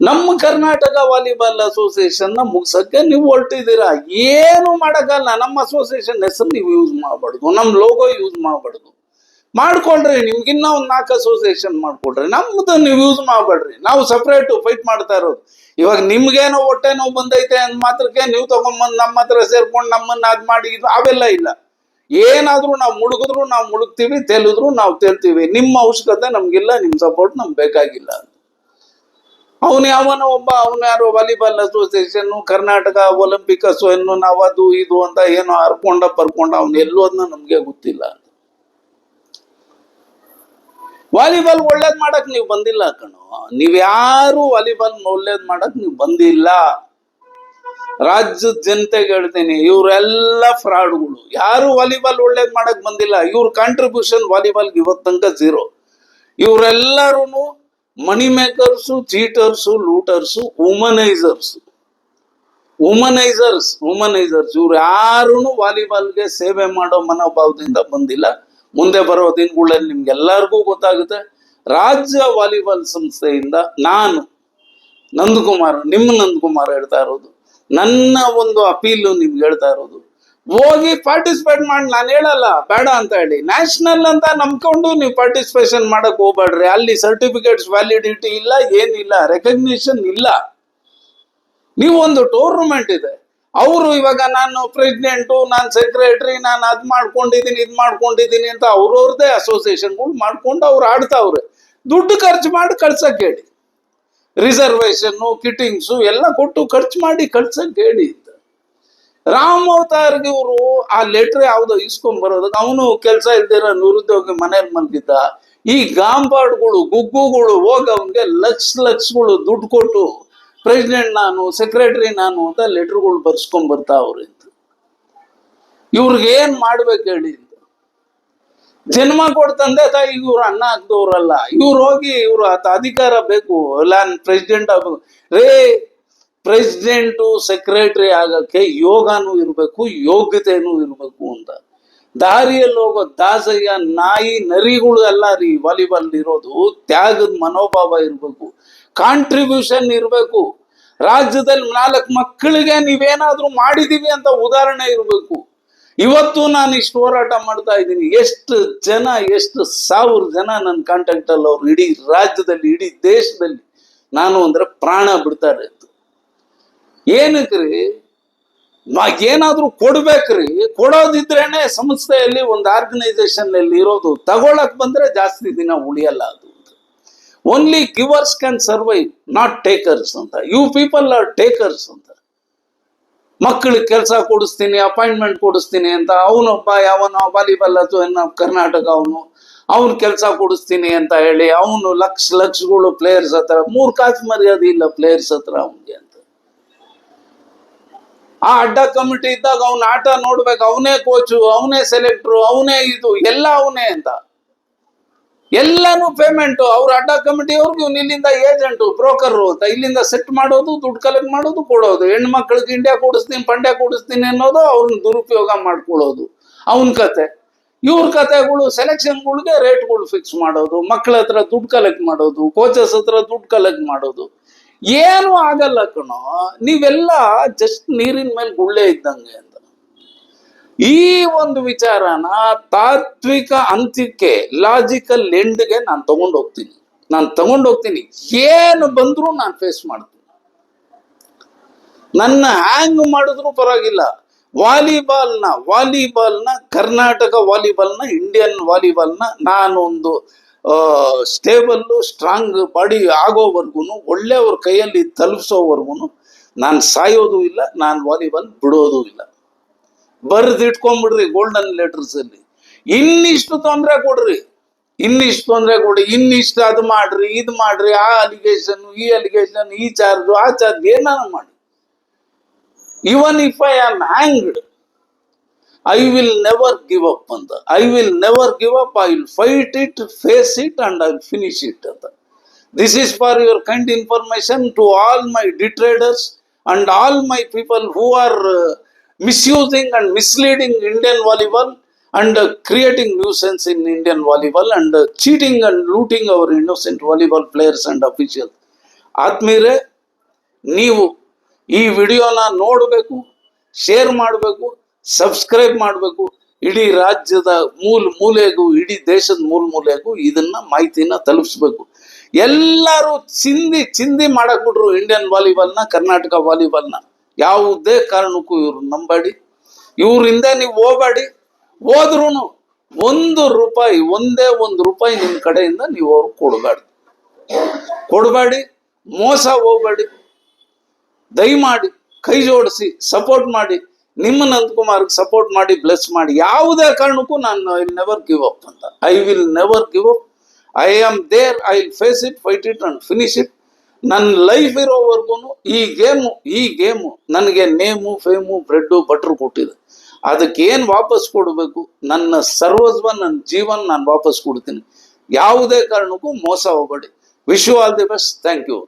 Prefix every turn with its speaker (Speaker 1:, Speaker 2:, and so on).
Speaker 1: ನಮ್ಮ ಕರ್ನಾಟಕ ವಾಲಿಬಾಲ್ ಅಸೋಸಿಯೇಷನ್ನ ಮುಗ್ಸಕ್ಕೆ ನೀವು ಹೊರಟಿದ್ದೀರಾ? ಏನು ಮಾಡೋಕ್ಕಲ್ಲ. ನಮ್ಮ ಅಸೋಸಿಯೇಷನ್ ಹೆಸರು ನೀವು ಯೂಸ್ ಮಾಡಬಾರ್ದು. ನಮ್ಮ ಲೋಗೋ ಯೂಸ್ ಮಾಡಬಾರ್ದು. ಮಾಡ್ಕೊಳ್ರಿ ನಿಮ್ಗಿನ್ನ ಒಂದ್ ನಾಲ್ಕು ಅಸೋಸಿಯೇಷನ್ ಮಾಡ್ಕೊಳ್ರಿ ನಮ್ದು ನೀವು ಯೂಸ್ ಮಾಡಬೇಡ್ರಿ. ನಾವು ಸಪ್ರೇಟ್ ಫೈಟ್ ಮಾಡ್ತಾ ಇರೋದು. ಇವಾಗ ನಿಮ್ಗೇನೋ ಹೊಟ್ಟೆ ನೋವು ಬಂದೈತೆ ಅಂದ್ ಮಾತ್ರಕ್ಕೆ ನೀವು ತಗೊಂಬಂದು ನಮ್ಮ ಹತ್ರ ಸೇರ್ಕೊಂಡು ನಮ್ಮನ್ನ ಅದ್ ಮಾಡಿ ಅವೆಲ್ಲ ಇಲ್ಲ. ಏನಾದ್ರೂ ನಾವು ಮುಳುಗಿದ್ರು ನಾವು ಮುಳುಗ್ತೀವಿ, ತೇಲಿದ್ರು ನಾವು ತೇಲ್ತೀವಿ. ನಿಮ್ಮ ಅವಶ್ಯಕತೆ ನಮ್ಗಿಲ್ಲ ನಿಮ್ ಸಪೋರ್ಟ್ ನಮ್ಗೆ ಬೇಕಾಗಿಲ್ಲ ಅವನು ಯಾವನ ಒಬ್ಬ, ಅವನ ಯಾರು ವಾಲಿಬಾಲ್ ಅಸೋಸಿಯೇಷನ್ ಕರ್ನಾಟಕ ಒಲಿಂಪಿಕ್ ಅಸೋಯನ್ನು ನಾವು ಅದು ಇದು ಅಂತ ಏನೋ ಹರ್ಕೊಂಡ ಪರ್ಕೊಂಡ ಅವನು ಎಲ್ಲೋದ್ನ ನಮ್ಗೆ ಗೊತ್ತಿಲ್ಲ. ವಾಲಿಬಾಲ್ ಒಳ್ಳೇದ್ ಮಾಡಕ್ ನೀವು ಬಂದಿಲ್ಲ ಕಣೋ. ನೀವ್ ಯಾರು ವಾಲಿಬಾಲ್ ಒಳ್ಳೇದ್ ಮಾಡಕ್ ನೀವು ಬಂದಿಲ್ಲ. ರಾಜ್ಯದ ಜನತೆಗೆ ಹೇಳ್ತೀನಿ, ಇವರೆಲ್ಲ ಫ್ರಾಡ್ಗಳು ಯಾರು ವಾಲಿಬಾಲ್ ಒಳ್ಳೇದ್ ಮಾಡಕ್ ಬಂದಿಲ್ಲ. ಇವ್ರ ಕಾಂಟ್ರಿಬ್ಯೂಷನ್ ವಾಲಿಬಾಲ್ಗೆ ಇವತ್ತು ತನಕ ಝೀರೋ ಇವರೆಲ್ಲರೂ ಮನಿ ಮೇಕರ್ಸು ಚೀಟರ್ಸು ಲೂಟರ್ಸು ವುಮನೈಸರ್ಸ್ ವುಮನೈಸರ್ಸ್ ವುಮನೈಸರ್ಸ್ ಇವ್ರು ಯಾರೂ ವಾಲಿಬಾಲ್ಗೆ ಸೇವೆ ಮಾಡೋ ಮನೋಭಾವದಿಂದ ಬಂದಿಲ್ಲ. ಮುಂದೆ ಬರೋ ದಿನಗಳಲ್ಲಿ ನಿಮ್ಗೆಲ್ಲರಿಗೂ ಗೊತ್ತಾಗುತ್ತೆ. ರಾಜ್ಯ ವಾಲಿಬಾಲ್ ಸಂಸ್ಥೆಯಿಂದ ನಾನು ನಂದಕುಮಾರ್, ನಿಮ್ಮ ನಂದಕುಮಾರ್ ಹೇಳ್ತಾ ಇರೋದು. ನನ್ನ ಒಂದು ಅಪೀಲು ನಿಮ್ಗೆ ಹೇಳ್ತಾ ಇರೋದು. ಹೋಗಿ ಪಾರ್ಟಿಸಿಪೇಟ್ ಮಾಡಿ, ನಾನು ಹೇಳಲ್ಲ, ಬೇಡ ಅಂತ ಹೇಳಿ. ನ್ಯಾಷನಲ್ ಅಂತ ನಂಬ್ಕೊಂಡು ನೀವು ಪಾರ್ಟಿಸಿಪೇಷನ್ ಮಾಡಕ್ ಹೋಗ್ಬೇಡ್ರಿ. ಅಲ್ಲಿ ಸರ್ಟಿಫಿಕೇಟ್ಸ್ ವ್ಯಾಲಿಡಿಟಿ ಇಲ್ಲ, ಏನಿಲ್ಲ ರೆಕಗ್ನಿಷನ್ ಇಲ್ಲ. ನೀವು ಒಂದು ಟೂರ್ನಮೆಂಟ್ ಇದೆ. ಅವರು ಇವಾಗ ನಾನು ಪ್ರೆಸಿಡೆಂಟು ನಾನು ಸೆಕ್ರೆಟರಿ ನಾನು ಅದು ಮಾಡ್ಕೊಂಡಿದ್ದೀನಿ ಇದು ಮಾಡ್ಕೊಂಡಿದ್ದೀನಿ ಅಂತ ಅವ್ರವ್ರದೇ ಅಸೋಸಿಯೇಷನ್ಗಳು ಮಾಡ್ಕೊಂಡು ಅವ್ರು ಆಡ್ತಾವ್ರೆ. ದುಡ್ಡು ಖರ್ಚು ಮಾಡಿ ಕಳ್ಸಕ್ಕೆ ಹೇಳಿ. ರಿಸರ್ವೇಶನ್ನು ಕಿಟಿಂಗ್ಸು ಎಲ್ಲ ಕೊಟ್ಟು ಖರ್ಚು ಮಾಡಿ ಕಳ್ಸಕ್ಕೆ ಹೇಳಿ. ರಾಮ್ ಅವತಾರ್ಗೆ ಇವರು ಆ ಲೆಟರ್ ಯಾವ್ದೋ ಇಸ್ಕೊಂಡ್ ಬರೋದಕ್ಕೆ ಅವನು ಕೆಲಸ ಇಲ್ದಿರೋ ನಿರುದ್ಯೋಗಿ ಮನೇಲಿ ಮಲ್ಗಿದ್ದ. ಈ ಗಾಂಬಾಡ್ಗಳು, ಗುಗ್ಗುಗಳು ಹೋಗಿ ಅವನ್ಗೆ ಲಕ್ಷ ಲಕ್ಷಗಳು ದುಡ್ಡು ಕೊಟ್ಟು ಪ್ರೆಸಿಡೆಂಟ್ ನಾನು ಸೆಕ್ರೆಟರಿ ನಾನು ಅಂತ ಲೆಟರ್ಗಳು ಬರ್ಸ್ಕೊಂಡ್ ಬರ್ತಾ ಅಂತ ಇವ್ರಿಗೆ ಏನ್ ಮಾಡ್ಬೇಕು ಹೇಳಿ ಜನ್ಮ ಕೊಡ್ ತಂದೆ ತಾಯಿ ಇವ್ರು ಅಣ್ಣ ಹಾಕ್ದವ್ರಲ್ಲ ಇವ್ರು ಹೋಗಿ ಇವ್ರು ಅಧಿಕಾರ ಬೇಕು. ಇಲ್ಲ ಪ್ರೆಸಿಡೆಂಟ್ ಆಗ್ಬೇಕು. ರೇ ಪ್ರೆಸಿಡೆಂಟು, ಸೆಕ್ರೆಟರಿ ಆಗಕ್ಕೆ ಯೋಗನೂ ಇರಬೇಕು, ಯೋಗ್ಯತೆನೂ ಇರಬೇಕು ಅಂತ. ದಾರಿಯಲ್ಲಿ ಹೋಗೋ ದಾಸಯ್ಯ, ನಾಯಿ, ನರಿಗಳು ಎಲ್ಲ ರೀ ವಾಲಿಬಾಲ್ ಇರೋದು ತ್ಯಾಗದ ಮನೋಭಾವ ಇರಬೇಕು ಕಾಂಟ್ರಿಬ್ಯೂಷನ್ ಇರಬೇಕು. ರಾಜ್ಯದಲ್ಲಿ ನಾಲ್ಕು ಮಕ್ಕಳಿಗೆ ನೀವೇನಾದ್ರೂ ಮಾಡಿದೀವಿ ಅಂತ ಉದಾಹರಣೆ ಇರಬೇಕು. ಇವತ್ತು ನಾನು ಇಷ್ಟು ಹೋರಾಟ ಮಾಡ್ತಾ ಇದ್ದೀನಿ, ಎಷ್ಟು ಜನ, ಎಷ್ಟು ಸಾವಿರ ಜನ ನನ್ನ ಕಾಂಟ್ಯಾಕ್ಟಲ್ಲಿ ಅವ್ರು ಇಡೀ ರಾಜ್ಯದಲ್ಲಿ, ಇಡೀ ದೇಶದಲ್ಲಿ ನಾನು ಅಂದ್ರೆ ಪ್ರಾಣ ಬಿಡ್ತಾರೆ ಅಂತ. ಏನಕ್ರಿ? ಏನಾದ್ರೂ ಕೊಡ್ಬೇಕ್ರಿ. ಕೊಡೋದಿದ್ರೇನೆ ಸಂಸ್ಥೆಯಲ್ಲಿ ಒಂದು ಆರ್ಗನೈಸೇಷನ್ ಇರೋದು. ತಗೊಳಕ್ ಬಂದ್ರೆ ಜಾಸ್ತಿ ದಿನ ಉಳಿಯಲ್ಲ ಅದು. Only givers can survive not takers ಅಂತ. ಯು ಪೀಪಲ್ ಆರ್ ಟೇಕರ್ಸ್ ಅಂತ. ಮಕ್ಕಳಿಗೆ ಕೆಲಸ ಕೊಡಿಸ್ತೀನಿ ಅಪಾಯಿಂಟ್ಮೆಂಟ್ ಕೊಡಿಸ್ತೀನಿ ಅಂತ. ಅವನೊಬ್ಬ, ಯಾವನೋ ವಾಲಿಬಾಲ್ ಅದು ಏನೋ ಕರ್ನಾಟಕ ಅವನು. ಅವನ್ ಕೆಲಸ ಕೊಡಿಸ್ತೀನಿ ಅಂತ ಹೇಳಿ ಅವನು ಲಕ್ಷ ಲಕ್ಷಗಳು ಪ್ಲೇಯರ್ಸ್ ಹತ್ರ. ಮೂರು ಕಾಸು ಮರ್ಯಾದೆ ಇಲ್ಲ ಪ್ಲೇಯರ್ಸ್ ಹತ್ರ ಅವನಿಗೆ ಅಂತ. ಆ ಅಡ್ಡ ಕಮಿಟಿ ಇದ್ದಾಗ ಅವ್ನ ಆಟ ನೋಡ್ಬೇಕು, ಅವನೇ ಕೋಚು ಅವನೇ ಸೆಲೆಕ್ಟ್ರು ಅವನೇ ಇದು, ಎಲ್ಲ ಅವನೇ ಅಂತ. ಎಲ್ಲಾನು ಪೇಮೆಂಟ್ ಅವ್ರ ಅಡ್ಡ ಕಮಿಟಿ ಅವ್ರಿಗೆ ಇವ್ನು ಇಲ್ಲಿಂದ ಏಜೆಂಟು ಬ್ರೋಕರ್ ಅಂತ. ಇಲ್ಲಿಂದ ಸೆಟ್ ಮಾಡೋದು, ದುಡ್ಡು ಕಲೆಕ್ಟ್ ಮಾಡೋದು, ಕೊಡೋದು. ಹೆಣ್ಮಕ್ಳಿಗೆ ಇಂಡಿಯಾ ಕೊಡಿಸ್ತೀನಿ, ಪಂಡ್ಯ ಕೊಡಿಸ್ತೀನಿ ಅನ್ನೋದು ಅವ್ರನ್ನ ದುರುಪಯೋಗ ಮಾಡ್ಕೊಳ್ಳೋದು. ಅವನ ಕತೆ. ಇವ್ರ ಕತೆಗಳು ಸೆಲೆಕ್ಷನ್ಗಳಿಗೆ ರೇಟ್ಗಳು ಫಿಕ್ಸ್ ಮಾಡೋದು. ಮಕ್ಕಳ ಹತ್ರ ದುಡ್ಡು ಕಲೆಕ್ಟ್ ಮಾಡೋದು ಕೋಚಸ್ ಹತ್ರ ದುಡ್ಡು ಕಲೆಕ್ಟ್ ಮಾಡೋದು. ಏನು ಆಗಲ್ಲ ಕಣೋ. ನೀವೆಲ್ಲ ಜಸ್ಟ್ ನೀರಿನ ಮೇಲೆ ಗುಳ್ಳೆ ಇದ್ದಂಗೆ ಅಂತ. ಈ ಒಂದು ವಿಚಾರನ ತಾತ್ವಿಕ ಅಂತ್ಯಕ್ಕೆ ಲಾಜಿಕಲ್ ಎಂಡ್ಗೆ ನಾನು ತಗೊಂಡು ಹೋಗ್ತೀನಿ. ನಾನು ತಗೊಂಡು ಹೋಗ್ತೀನಿ. ಏನು ಬಂದರೂ ನಾನು ಫೇಸ್ ಮಾಡ್ತೀನಿ. ನನ್ನ ಹ್ಯಾಂಗ್ ಮಾಡಿದ್ರು ಪರವಾಗಿಲ್ಲ. ವಾಲಿಬಾಲ್ನ ವಾಲಿಬಾಲ್ನ, ಕರ್ನಾಟಕ ವಾಲಿಬಾಲ್ನ ಇಂಡಿಯನ್ ವಾಲಿಬಾಲ್ನ ನಾನು ಒಂದು ಸ್ಟೇಬಲ್ಲು ಸ್ಟ್ರಾಂಗ್ ಬಾಡಿ ಆಗೋವರೆಗೂ ಒಳ್ಳೆಯವ್ರ ಕೈಯಲ್ಲಿ ತಲುಪಿಸೋವರೆಗೂ ನಾನು ಸಾಯೋದು ಇಲ್ಲ, ನಾನು ವಾಲಿಬಾಲ್ ಬಿಡೋದು ಇಲ್ಲ. ಬರ್ದು ಇಟ್ಕೊಂಡ್ಬಿಡ್ರಿ ಗೋಲ್ಡನ್ ಲೆಟರ್ಸ್ ಅಲ್ಲಿ. ಇನ್ನಿಷ್ಟು ತೊಂದರೆ ಕೊಡ್ರಿ. ಇನ್ನಿಷ್ಟು ತೊಂದರೆ ಕೊಡಿ ಇನ್ನಿಷ್ಟು ಅದು ಮಾಡ್ರಿ, ಇದು ಮಾಡ್ರಿ, ಆ ಅಲಿಗೇಷನ್ ಈ ಅಲಿಗೇಷನ್ ಈ ಚಾರ್ಜ್ ಆ ಚಾರ್ಜ್ ಏನಾನ ಮಾಡಿ. Even if I am hanged I will never give up ಅಂತ. I will never give up I will fight it face it and I will finish it ಅಂತ. This is for your kind information to all my detractors and all my people who are misusing and misleading Indian volleyball and creating nuisance in Indian volleyball and cheating and looting our innocent volleyball players and official ಆದ್ಮೇಲೆ ನೀವು ಈ ವಿಡಿಯೋನ ನೋಡಬೇಕು share ಮಾಡಬೇಕು subscribe ಮಾಡಬೇಕು. ಇಡೀ ರಾಜ್ಯದ ಮೂಲ ಮೂಲೆಗೂ, ಇಡೀ ದೇಶದ ಮೂಲ ಮೂಲೆಗೂ ಇದನ್ನ ಮಾಹಿತಿನ ತಲುಪಿಸ್ಬೇಕು. ಎಲ್ಲರೂ ಚಿಂದಿ ಚಿಂದಿ ಮಾಡಕ್ ಬಿಟ್ರು ಇಂಡಿಯನ್ ವಾಲಿಬಾಲ್ನ ಕರ್ನಾಟಕ ವಾಲಿಬಾಲ್ನ ಯಾವುದೇ ಕಾರಣಕ್ಕೂ ಇವ್ರು ನಂಬಾಡಿ. ಇವರಿಂದ ನೀವು ಹೋಗ್ಬೇಡಿ. ಹೋದ್ರೂ ಒಂದು ರೂಪಾಯಿ, ಒಂದೇ ಒಂದು ರೂಪಾಯಿ ನಿಮ್ಮ ಕಡೆಯಿಂದ ನೀವು ಅವ್ರು ಕೊಡಬೇಡಿ. ಕೊಡಬೇಡಿ. ಮೋಸ ಹೋಗಬೇಡಿ. ದಯಮಾಡಿ, ಕೈ ಜೋಡಿಸಿ ಸಪೋರ್ಟ್ ಮಾಡಿ. ನಿಮ್ಮ ನಂದಕುಮಾರ್ಗೆ ಸಪೋರ್ಟ್ ಮಾಡಿ ಬ್ಲೆಸ್ ಮಾಡಿ, ಯಾವುದೇ ಕಾರಣಕ್ಕೂ ನಾನು ಐ ನೆವರ್ ಗಿವ್ ಅಪ್ ಅಂತ. I will never give up I am there I will face it fight it and finish it ನನ್ನ ಲೈಫ್ ಇರೋವರೆಗೂ ಈ ಗೇಮು ಈ ಗೇಮು ನನಗೆ ನೇಮು ಫೇಮು ಬ್ರೆಡ್ಡು ಬಟ್ರು ಕೊಟ್ಟಿದೆ. ಅದಕ್ಕೆ ಏನು ವಾಪಸ್ ಕೊಡಬೇಕು? ನನ್ನ ಸರ್ವಸ್ವ, ನನ್ನ ಜೀವನ ನಾನು ವಾಪಸ್ ಕೊಡ್ತೀನಿ. ಯಾವುದೇ ಕಾರಣಕ್ಕೂ ಮೋಸ ಹೋಗಬೇಡಿ. Wish you all the best thank you